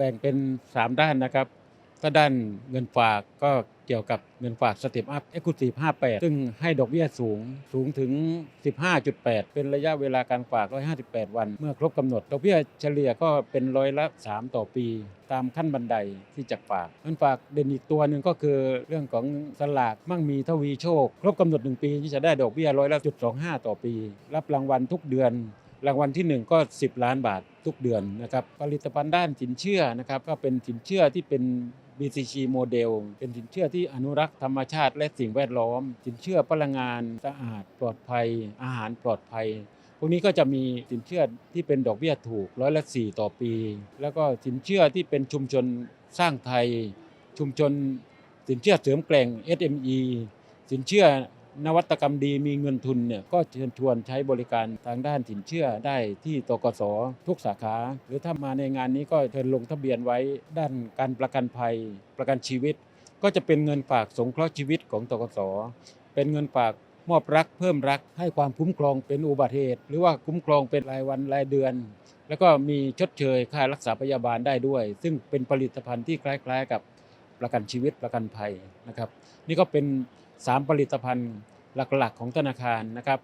แบ่งเป็น 3 ด้านนะครับก็ด้านเงินฝากก็เกี่ยวกับเงินฝากสเต็ปอัพเอ็กซ์คูซีฟ58 ซึ่งให้ดอกเบี้ยสูงสูงถึง 15.8 เป็นระยะเวลาการฝาก 158 วัน เมื่อครบกำหนด ดอกเบี้ยเฉลี่ยก็เป็นร้อยละ 3 ต่อปี ตามขั้นบันไดที่จะฝากเงินฝากเด่นอีกตัวหนึ่งก็คือเรื่องของสลากมั่งมีทวีโชค ครบกำหนด 1 ปีที่จะได้ดอกเบี้ยร้อยละจุด25 ต่อปี รับรางวัลทุกเดือน รางวัลที่ 1 ก็ 10 ล้านบาททุกเดือนนะครับผลิตภัณฑ์ด้านสินเชื่อนะครับก็เป็นสินเชื่อที่เป็น BCG โมเดล เป็นสินเชื่อที่อนุรักษ์ธรรมชาติและสิ่งแวดล้อม สินเชื่อพลังงานสะอาดปลอดภัย อาหารปลอดภัย พวกนี้ก็จะมีสินเชื่อที่เป็นดอกเบี้ยถูกร้อยละ4ต่อปี แล้วก็สินเชื่อที่เป็นชุมชนสร้างไทย ชุมชนสินเชื่อเสริมแกร่ง SME สินเชื่อ นวัตกรรมดีมีเงินทุนเนี่ยก็เชิญชวนใช้บริการทางด้านสินเชื่อได้ที่ตกสทุกสาขา หรือถ้ามาในงานนี้ก็เชิญลงทะเบียนไว้ด้านการประกันภัย ประกันชีวิต ก็จะเป็นเงินฝากสงเคราะห์ชีวิตของตกสเป็นเงินฝากมอบรักเพิ่มรักให้ความคุ้มครองเป็นอุบัติเหตุ หรือว่าคุ้มครองเป็นรายวันรายเดือน แล้วก็มีชดเชยค่ารักษาพยาบาลได้ด้วย ซึ่งเป็นผลิตภัณฑ์ที่คล้าย ๆ กับ ประกันชีวิตประกันภัยนะครับ นี่ก็เป็น 3 ผลิตภัณฑ์หลักๆ ของธนาคารนะครับ